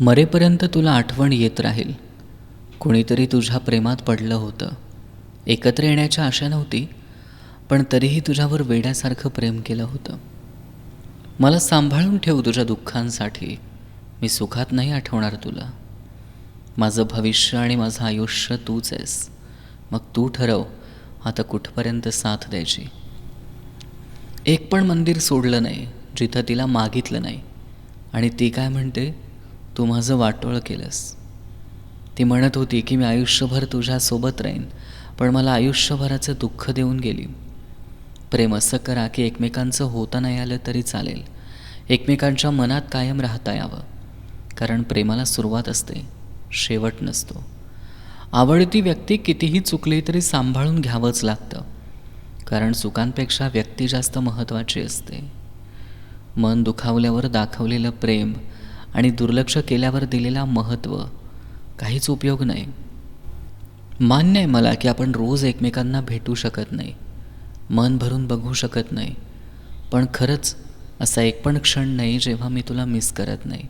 मरेपर्यंत तुला आठवण येत राहील. कोणीतरी तुझ्या प्रेमात पडलं होतं. एकत्र येण्याची आशा नव्हती पण तरीही तुझ्यावर वेड्यासारखं प्रेम केलं होतं. मला सांभाळून ठेव तुझ्या दुःखांसाठी. मी सुखात नाही आठवणार तुला. माझं भविष्य आणि माझं आयुष्य तूच आहेस. मग तू ठरव आता कुठपर्यंत साथ द्यायची. एक पण मंदिर सोडलं नाही जिथं तिला मागितलं नाही. आणि ती काय म्हणते? तू माझं वाटोळ केलंस. ती म्हणत होती की मी आयुष्यभर तुझ्यासोबत राहीन पण मला आयुष्यभराचं दुःख देऊन गेली. प्रेम असं करा की एकमेकांचं होता नाही आलं तरी चालेल. एकमेकांच्या मनात कायम राहता यावं. कारण प्रेमाला सुरुवात असते शेवट नसतो. आवडती व्यक्ती कितीही चुकली तरी सांभाळून घ्यावंच लागतं. कारण चुकांपेक्षा व्यक्ती जास्त महत्त्वाची असते. मन दुखावल्यावर दाखवलेलं प्रेम आणि दुर्लक्ष केल्यावर दिलेला महत्त्व काहीच उपयोग नाही. मान्य आहे मला की आपण रोज एकमेकांना भेटू शकत नाही मन भरून बघू शकत नाही पण खरंच असा एक पण क्षण नाही जेव्हा मी तुला मिस करत नाही.